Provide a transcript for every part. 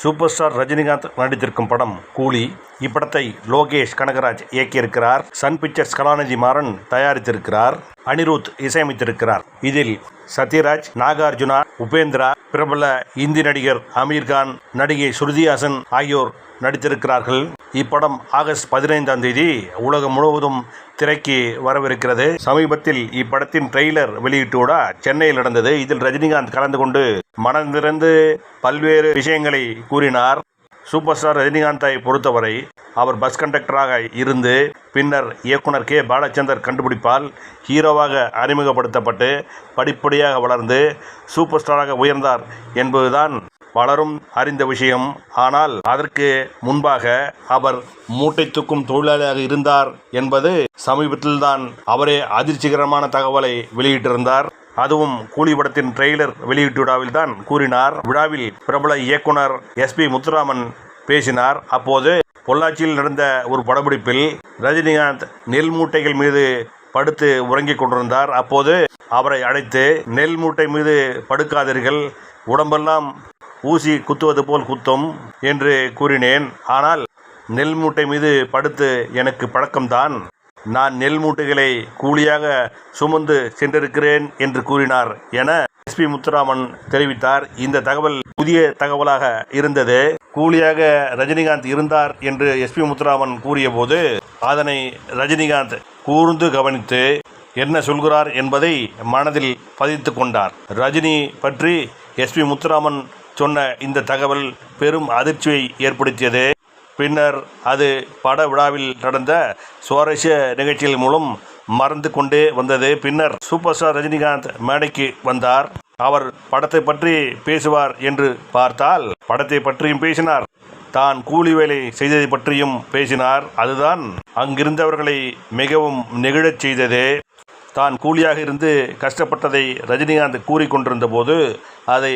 Super star Rajinikanth நடித்திருக்கும் படம் கூலி. இப்படத்தை லோகேஷ் கனகராஜ் இயக்கியிருக்கிறார். சன் பிக்சர்ஸ் கலாநிதி மாறன் தயாரித்திருக்கிறார். அனிருத் இசையமைத்திருக்கிறார். இதில் சத்யராஜ் நாகார்ஜுனா உபேந்திரா பிரபல இந்தி நடிகர் அமீர்கான் நடிகை ஸ்ருதிஹாசன் ஆகியோர் நடித்திருக்கிறார்கள். இப்படம் ஆகஸ்ட் பதினைந்தாம் தேதி உலகம் முழுவதும் திரைக்கு வரவிருக்கிறது. சமீபத்தில் இப்படத்தின் ட்ரெய்லர் வெளியிட்டு சென்னையில் நடந்தது. இதில் ரஜினிகாந்த் கலந்து கொண்டு மனம் திறந்து பல்வேறு விஷயங்களை கூறினார். சூப்பர் ஸ்டார் ரஜினிகாந்தை பொறுத்தவரை அவர் பஸ் கண்டக்டராக இருந்து பின்னர் இயக்குனர் கே. பாலச்சந்தர் கண்டுபிடிப்பால் ஹீரோவாக அறிமுகப்படுத்தப்பட்டு படிப்படியாக வளர்ந்து சூப்பர் ஸ்டாராக உயர்ந்தார் என்பதுதான் பலரும் அறிந்த விஷயம். ஆனால் அதற்கு முன்பாக அவர் மூட்டை தூக்கும் தொழிலாளியாக இருந்தார் என்பது சமீபத்தில்தான் அவரே அதிர்ச்சிகரமான தகவலை வெளியிட்டிருந்தார். அதுவும் கூலி படத்தின் ட்ரெய்லர் வெளியீட்டு விழாவில் தான் கூறினார். விழாவில் பிரபல இயக்குனர் எஸ்பி முத்துராமன் பேசினார். அப்போது பொள்ளாச்சியில் நடந்த ஒரு படப்பிடிப்பில் ரஜினிகாந்த் நெல் மூட்டைகள் மீது படுத்து உறங்கிக் கொண்டிருந்தார். அப்போது அவரை அழைத்து நெல் மூட்டை மீது படுக்காதீர்கள். உடம்பெல்லாம் ஊசி குத்துவது போல் குத்தும் என்று கூறினேன். ஆனால் நெல் மூட்டை மீது படுத்து எனக்கு பழக்கம்தான். நான் நெல் மூட்டைகளை கூலியாக சுமந்து சென்றிருக்கிறேன் என்று கூறினார் என எஸ்பி முத்துராமன் தெரிவித்தார். இந்த தகவல் புதிய தகவலாக இருந்தது. கூலியாக ரஜினிகாந்த் இருந்தார் என்று எஸ்பி முத்துராமன் கூறியபோது அதனை ரஜினிகாந்த் கூர்ந்து கவனித்து என்ன சொல்கிறார் என்பதை மனதில் பதித்து கொண்டார். ரஜினி பற்றி எஸ்பி முத்துராமன் சொன்ன இந்த தகவல் பெரும் அதிர்ச்சியை ஏற்படுத்தியது. பின்னர் அது பட விழாவில் நடந்த சுவாரஸ்ய நிகழ்ச்சிகள் மூலம் மறந்து கொண்டே வந்தது. பின்னர் சூப்பர் ஸ்டார் ரஜினிகாந்த் மேடைக்கு வந்தார். அவர் படத்தை பற்றி பேசுவார் என்று பார்த்தால் படத்தை பற்றியும் பேசினார். தான் கூலி வேலை செய்ததை பற்றியும் பேசினார். அதுதான் அங்கிருந்தவர்களை மிகவும் நெகிழச் செய்தது. தான் கூலியாக இருந்து கஷ்டப்பட்டதை ரஜினிகாந்த் கூறிக்கொண்டிருந்த போது அதை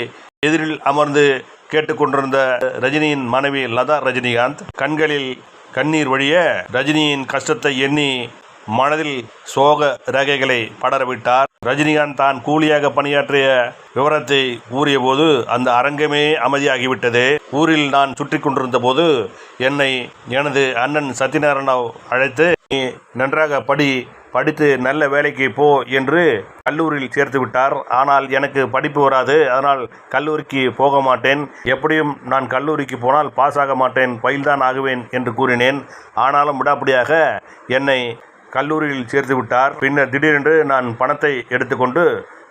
எதிரில் அமர்ந்து கேட்டுக்கொண்டிருந்த ரஜினியின் மனைவி லதா ரஜினிகாந்த் கண்களில் கண்ணீர் வழிய ரஜினியின் கஷ்டத்தை எண்ணி மனதில் சோக ரேகைகளை படரவிட்டார். ரஜினிகாந்த் தான் கூலியாக பணியாற்றிய விவரத்தை கூறியபோது அந்த அரங்கமே அமைதியாகிவிட்டது. ஊரில் நான் சுற்றி கொண்டிருந்த போது என்னை எனது அண்ணன் சத்யநாராயணராவ் அழைத்து நீ நன்றாக படி படித்து நல்ல வேலைக்கு போ என்று கல்லூரியில் சேர்த்து விட்டார். ஆனால் எனக்கு படிப்பு வராது அதனால் கல்லூரிக்கு போக மாட்டேன். எப்படியும் நான் கல்லூரிக்கு போனால் பாஸ் ஆக மாட்டேன் பயில்தான் ஆகுவேன் என்று கூறினேன். ஆனாலும் விடாப்படியாக என்னை கல்லூரியில் சேர்த்து விட்டார். பின்னர் திடீரென்று நான் பணத்தை எடுத்துக்கொண்டு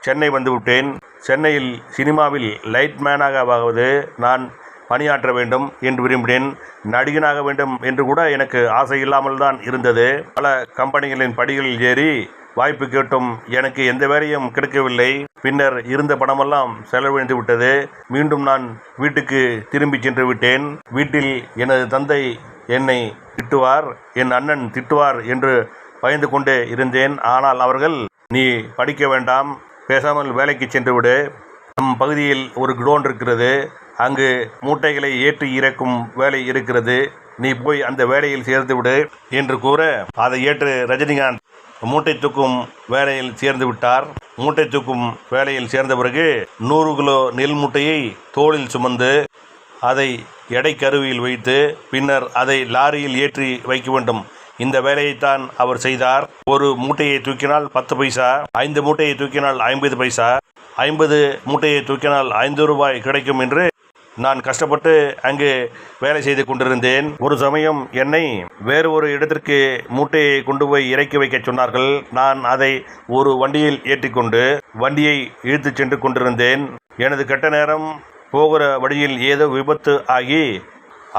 சென்னை வந்துவிட்டேன் சென்னையில் சினிமாவில் லைட்மேனாக ஆவது நான் பணியாற்ற வேண்டும் என்று விரும்பினேன் நடிகனாக வேண்டும் என்று கூட எனக்கு ஆசை இல்லாமல் தான் இருந்தது. பல கம்பெனிகளின் படிகளில் ஏறி வாய்ப்பு கேட்டும் எனக்கு எந்த வேலையும் கிடைக்கவில்லை. பின்னர் இருந்த பணமெல்லாம் செலவழிந்து விட்டது. மீண்டும் நான் வீட்டுக்கு திரும்பி சென்று விட்டேன். வீட்டில் எனது தந்தை என்னை திட்டுவார் என் அண்ணன் திட்டுவார் என்று பயந்து கொண்டே இருந்தேன். ஆனால் அவர்கள் நீ படிக்க வேண்டாம் பேசாமல் வேலைக்கு சென்று விடு. நம் பகுதியில் ஒரு குடோன் இருக்கிறது. அங்கு மூட்டைகளை ஏற்றி இறக்கும் வேலை இருக்கிறது. நீ போய் அந்த வேலையில் சேர்ந்து விடு என்று கூற அதை ஏற்று ரஜினிகாந்த் மூட்டை தூக்கும் வேலையில் சேர்ந்து விட்டார். மூட்டை தூக்கும் வேலையில் சேர்ந்த பிறகு நூறு கிலோ நெல் மூட்டையை தோளில் சுமந்து அதை எடை கருவியில் வைத்து பின்னர் அதை லாரியில் ஏற்றி வைக்க வேண்டும். இந்த வேலையைத்தான் அவர் செய்தார். ஒரு மூட்டையை தூக்கினால் பத்து பைசா ஐந்து மூட்டையை தூக்கினால் ஐம்பது பைசா ஐம்பது மூட்டையை தூக்கினால் ஐந்து ரூபாய் கிடைக்கும் என்று நான் கஷ்டப்பட்டு அங்கு வேலை செய்து கொண்டிருந்தேன். ஒரு சமயம் என்னை வேறு ஒரு இடத்திற்கு மூட்டையை கொண்டு போய் இறக்கி வைக்க சொன்னார்கள். நான் அதை ஒரு வண்டியில் ஏற்றிக்கொண்டு வண்டியை இழுத்துச் சென்று கொண்டிருந்தேன். எனது கெட்ட நேரம் போகிற வழியில் ஏதோ விபத்து ஆகி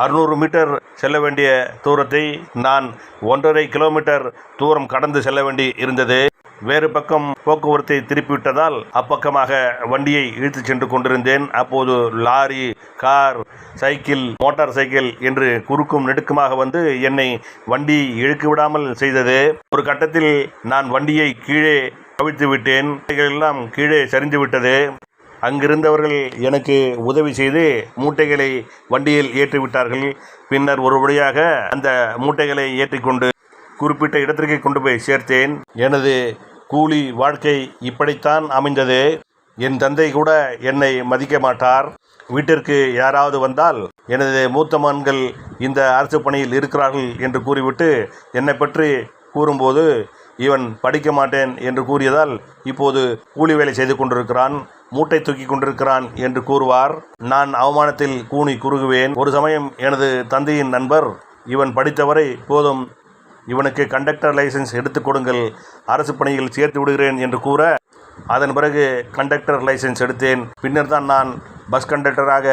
அறுநூறு மீட்டர் செல்ல வேண்டிய தூரத்தை நான் ஒன்றரை கிலோமீட்டர் தூரம் கடந்து செல்ல வேண்டி இருந்தது. வேறு பக்கம் போக்குவரத்தை திருப்பிவிட்டதால் அப்பக்கமாக வண்டியை இழுத்து சென்று கொண்டிருந்தேன். அப்போது lorry car cycle motor cycle என்று குறுக்கும் நெடுக்குமாக வந்து என்னை வண்டி இழுக்க விடாமல் செய்தது. ஒரு கட்டத்தில் நான் வண்டியை கீழே கவிழ்த்து விட்டேன். எல்லாம் கீழே சரிந்து விட்டது. அங்கிருந்தவர்கள் எனக்கு உதவி செய்து மூட்டைகளை வண்டியில் ஏற்றிவிட்டார்கள் பின்னர் ஒரு வழியாக அந்த மூட்டைகளை ஏற்றிக்கொண்டு குறிப்பிட்ட இடத்திற்கு கொண்டு போய் சேர்த்தேன். எனது கூலி வாழ்க்கை இப்படித்தான் அமைந்தது. என் தந்தை கூட என்னை மதிக்க மாட்டார். வீட்டிற்கு யாராவது வந்தால் எனது மூத்த மகன்கள் இந்த அரசு பணியில் இருக்கிறார்கள் என்று கூறிவிட்டு என்னை பற்றி கூறும்போது இவன் படிக்க மாட்டேன் என்று கூறியதால் இப்போது கூலி வேலை செய்து கொண்டிருக்கிறான் மூட்டை தூக்கி கொண்டிருக்கிறான் என்று கூறுவார். நான் அவமானத்தில் கூனி குறுகுவேன். ஒரு சமயம் எனது தந்தையின் நண்பர் இவன் படித்தவரை போதும் இவனுக்கு கண்டக்டர் லைசென்ஸ் எடுத்துக் கொடுங்கள் அரசு பணியில் சேர்த்து விடுகிறேன் என்று கூற அதன் பிறகு கண்டக்டர் லைசென்ஸ் எடுத்தேன். பின்னர் தான் நான் பஸ் கண்டக்டராக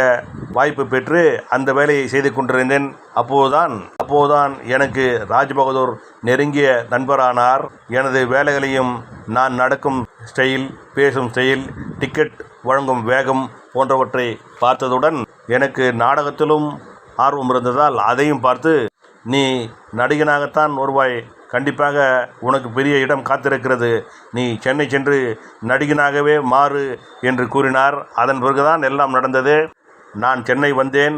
வாய்ப்பு பெற்று அந்த வேலையை செய்து கொண்டிருந்தேன். அப்போதுதான் அப்போதுதான் எனக்கு ராஜ்பகதூர் நெருங்கிய நண்பரானார். எனது வேலைகளையும் நான் நடக்கும் ஸ்டைல் பேசும் ஸ்டைல் டிக்கெட் வழங்கும் வேகம் போன்றவற்றை பார்த்ததுடன் எனக்கு நாடகத்திலும் ஆர்வம் இருந்ததால் அதையும் பார்த்து நீ நடிகனாகத்தான் வருவாய். கண்டிப்பாக உனக்கு பெரிய இடம் காத்திருக்கிறது. நீ சென்னை சென்று நடிகனாகவே மாறு என்று கூறினார். அதன் பிறகுதான் எல்லாம் நடந்தது. நான் சென்னை வந்தேன்.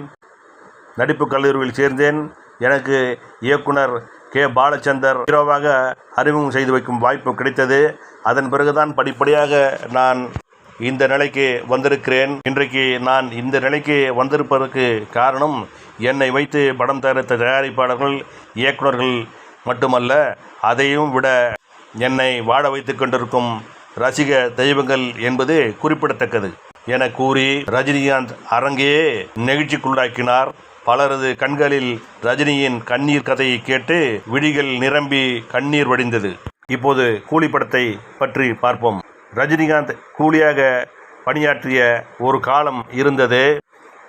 நடிப்பு கல்லூரியில் சேர்ந்தேன். எனக்கு இயக்குனர் கே. பாலச்சந்தர் ஹீரோவாக அறிமுகம் செய்து வைக்கும் வாய்ப்பு கிடைத்தது. அதன் பிறகுதான் படிப்படியாக நான் இந்த நிலைக்கு வந்திருக்கிறேன். இன்றைக்கு நான் இந்த நிலைக்கு வந்திருப்பதற்கு காரணம் என்னை வைத்து படம் தயாரித்த தயாரிப்பாளர்கள் இயக்குனர்கள் மட்டுமல்ல அதையும் விட என்னை வாழ வைத்து கொண்டிருக்கும் ரசிக தெய்வங்கள் என்பது குறிப்பிடத்தக்கது. என கூறி ரஜினிகாந்த் அரங்கையே நெகிழ்ச்சிக்குள்ளாக்கினார். பலரது கண்களில் ரஜினியின் கண்ணீர் கதையை கேட்டு விழிகள் நிரம்பி கண்ணீர் வடிந்தது. இப்போது கூலி படத்தை பற்றி பார்ப்போம். ரஜினிகாந்த் கூலியாக பணியாற்றிய ஒரு காலம் இருந்தது.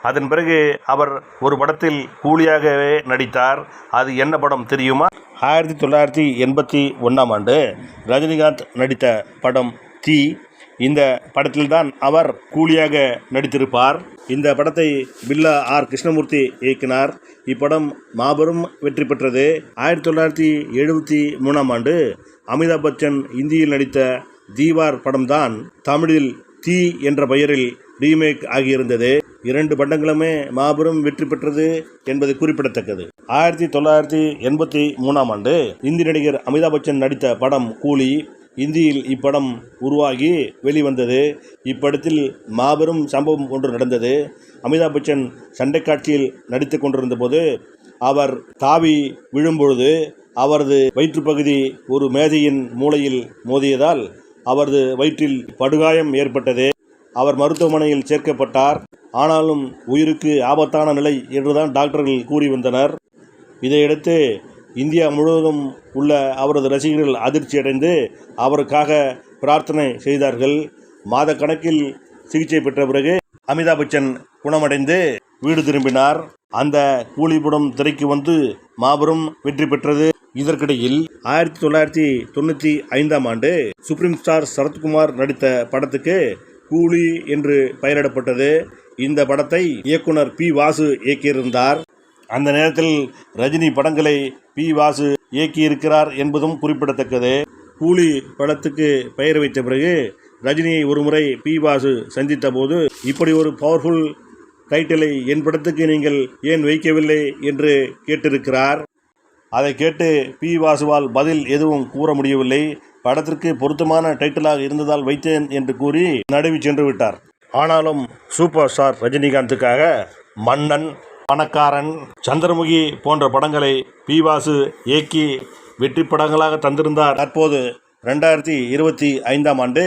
அதன் பிறகு அவர் ஒரு படத்தில் கூலியாகவே நடித்தார். அது என்ன படம் தெரியுமா? ஆயிரத்தி தொள்ளாயிரத்தி எண்பத்தி ஒன்றாம் ஆண்டு ரஜினிகாந்த் நடித்த படம் தீ. இந்த படத்தில்தான் அவர் கூலியாக நடித்திருப்பார். இந்த படத்தை பில்லா ஆர். கிருஷ்ணமூர்த்தி இயக்கினார். இப்படம் மாபெரும் வெற்றி பெற்றது. ஆயிரத்தி தொள்ளாயிரத்தி எழுபத்தி மூணாம் ஆண்டு அமிதாப் பச்சன் இந்தியில் நடித்த தீவார் படம்தான் தமிழில் தீ என்ற பெயரில் ரீமேக் ஆகியிருந்தது. இரண்டு படங்களுமே மாபெரும் வெற்றி பெற்றது என்பது குறிப்பிடத்தக்கது. ஆயிரத்தி தொள்ளாயிரத்தி எண்பத்தி மூணாம் ஆண்டு இந்தி நடிகர் அமிதாப் பச்சன் நடித்த படம் கூலி இந்தியில் இப்படம் உருவாகி வெளிவந்தது. இப்படத்தில் மாபெரும் சம்பவம் ஒன்று நடந்தது. அமிதாப் பச்சன் சண்டை காட்சியில் நடித்து கொண்டிருந்த போது அவர் தாவி விழும்பொழுது அவரது வயிற்றுப்பகுதி ஒரு மேதையின் மூளையில் மோதியதால் அவரது வயிற்றில் படுகாயம் ஏற்பட்டது. அவர் மருத்துவமனையில் சேர்க்கப்பட்டார். ஆனாலும் உயிருக்கு ஆபத்தான நிலை என்றுதான் டாக்டர்கள் கூறி வந்தனர். இதையடுத்து இந்தியா முழுவதும் உள்ள அவரது ரசிகர்கள் அதிர்ச்சியடைந்து அவருக்காக பிரார்த்தனை செய்தார்கள். மாத கணக்கில் சிகிச்சை பெற்ற பிறகு அமிதாப் பச்சன் குணமடைந்து வீடு திரும்பினார். அந்த கூலிபுடம் திரைக்கு வந்து மாபெரும் வெற்றி பெற்றது. இதற்கிடையில் ஆயிரத்தி தொள்ளாயிரத்தி தொண்ணூற்றி ஐந்தாம் ஆண்டு சுப்ரீம் ஸ்டார் சரத்குமார் நடித்த படத்துக்கு கூலி என்று பெயரிடப்பட்டது. இந்த படத்தை இயக்குனர் பி. வாசு இயக்கியிருந்தார். அந்த நேரத்தில் ரஜினி படங்களை பி. வாசு இயக்கியிருக்கிறார் என்பதும் குறிப்பிடத்தக்கது. கூலி படத்துக்கு பெயர் வைத்த பிறகு ரஜினியை ஒருமுறை பி. வாசு சந்தித்த போது இப்படி ஒரு பவர்ஃபுல் டைட்டிலை என் படத்துக்கு நீங்கள் ஏன் வைக்கவில்லை என்று கேட்டிருக்கிறார். அதை கேட்டு பி வாசுவால் பதில் எதுவும் கூற முடியவில்லை. படத்திற்கு பொருத்தமான டைட்டிலாக இருந்ததால் வைத்தேன் என்று கூறி நடுவி சென்று விட்டார். ஆனாலும் சூப்பர் ஸ்டார் ரஜினிகாந்துக்காக மன்னன் பணக்காரன் சந்திரமுகி போன்ற படங்களை பி வாசு இயக்கி வெற்றி படங்களாக தந்திருந்தார். தற்போது ரெண்டாயிரத்தி இருபத்தி ஐந்தாம் ஆண்டு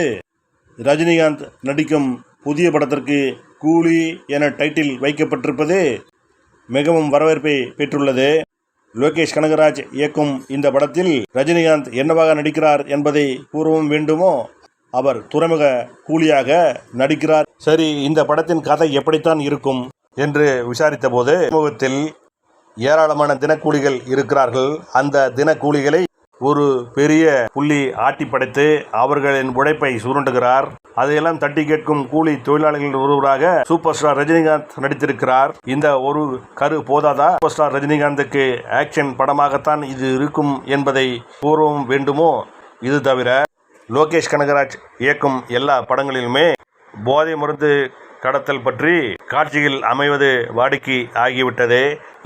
ரஜினிகாந்த் நடிக்கும் புதிய படத்திற்கு கூலி என டைட்டில் வைக்கப்பட்டிருப்பது மிகவும் வரவேற்பை பெற்றுள்ளது. லோகேஷ் கனகராஜ் இயக்கும் இந்த படத்தில் ரஜினிகாந்த் என்னவாக நடிக்கிறார் என்பதை கூறவும் வேண்டுமோ? அவர் துறைமுக கூலியாக நடிக்கிறார். சரி இந்த படத்தின் கதை எப்படித்தான் இருக்கும் என்று விசாரித்த போது சமூகத்தில் ஏராளமான தினக்கூலிகள் இருக்கிறார்கள். அந்த தினக்கூலிகளை ஒரு பெரிய புள்ளி ஆட்டி படைத்து அவர்களின் உழைப்பை சுருண்டுகிறார். அதையெல்லாம் தட்டி கேட்கும் கூலி தொழிலாளர்களின் ஒருவராக சூப்பர் ஸ்டார் ரஜினிகாந்த் நடித்திருக்கிறார். இந்த ஒரு கரு போதாதா? சூப்பர் ஸ்டார் ரஜினிகாந்துக்கு ஆக்ஷன் படமாகத்தான் இது இருக்கும் என்பதை கூறவும் வேண்டுமோ? இது தவிர லோகேஷ் கனகராஜ் இயக்கும் எல்லா படங்களிலுமே போதை மருந்து கடத்தல் பற்றி காட்சியில் அமைவது வாடிக்கை ஆகிவிட்டது.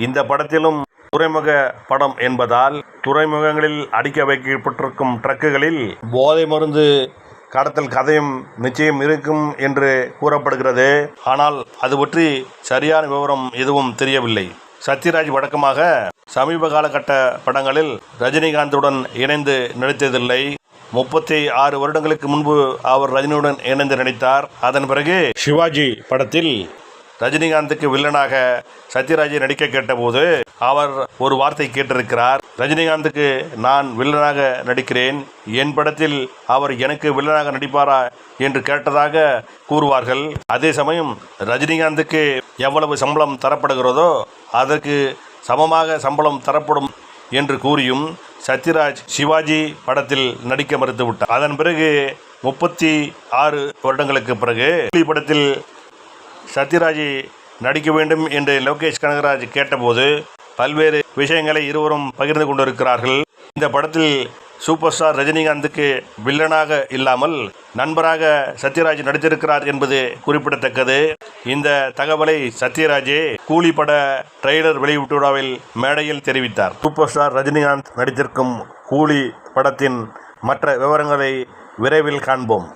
இந்த படத்திலும் துறைமுக படம் என்பதால் துறைமுகங்களில் அடிக்க வைக்கப்பட்டிருக்கும் ட்ரக்குகளில் போதை மருந்து கடத்தல் கதையும் நிச்சயம் இருக்கும் என்று கூறப்படுகிறது. ஆனால் அது பற்றி சரியான விவரம் எதுவும் தெரியவில்லை. சத்யராஜ் வழக்கமாக சமீப காலகட்ட படங்களில் ரஜினிகாந்துடன் இணைந்து நடித்ததில்லை. முப்பத்தி ஆறு வருடங்களுக்கு முன்பு அவர் ரஜினியுடன் இணைந்து நடித்தார். அதன் பிறகு சிவாஜி படத்தில் ரஜினிகாந்துக்கு வில்லனாக சத்யராஜை நடிக்க கேட்டபோது அவர் ஒரு வார்த்தை கேட்டிருக்கிறார். ரஜினிகாந்துக்கு நான் வில்லனாக நடிக்கிறேன். என் படத்தில் அவர் எனக்கு வில்லனாக நடிப்பாரா? என்று கேட்டதாக கூறுவார்கள். அதே சமயம் ரஜினிகாந்துக்கு எவ்வளவு சம்பளம் தரப்படுகிறதோ அதற்கு சமமாக சம்பளம் தரப்படும் என்று கூறியும் சத்யராஜ் சிவாஜி படத்தில் நடிக்க மறுத்துவிட்டார். அதன் பிறகு முப்பத்தி ஆறு வருடங்களுக்கு பிறகு படத்தில் சத்யராஜை நடிக்க வேண்டும் என்று லோகேஷ் கனகராஜ் கேட்டபோது பல்வேறு விஷயங்களை இருவரும் பகிர்ந்து கொண்டிருக்கிறார்கள். இந்த படத்தில் சூப்பர் ஸ்டார் ரஜினிகாந்துக்கு வில்லனாக இல்லாமல் நண்பராக சத்யராஜ் நடித்திருக்கிறார் என்பது குறிப்பிடத்தக்கது. இந்த தகவலை சத்யராஜே கூலி பட ட்ரெய்லர் வெளியீட்டு விழாவில் மேடையில் தெரிவித்தார். சூப்பர் ஸ்டார் ரஜினிகாந்த் நடித்திருக்கும் கூலி படத்தின் மற்ற விவரங்களை விரைவில் காண்போம்.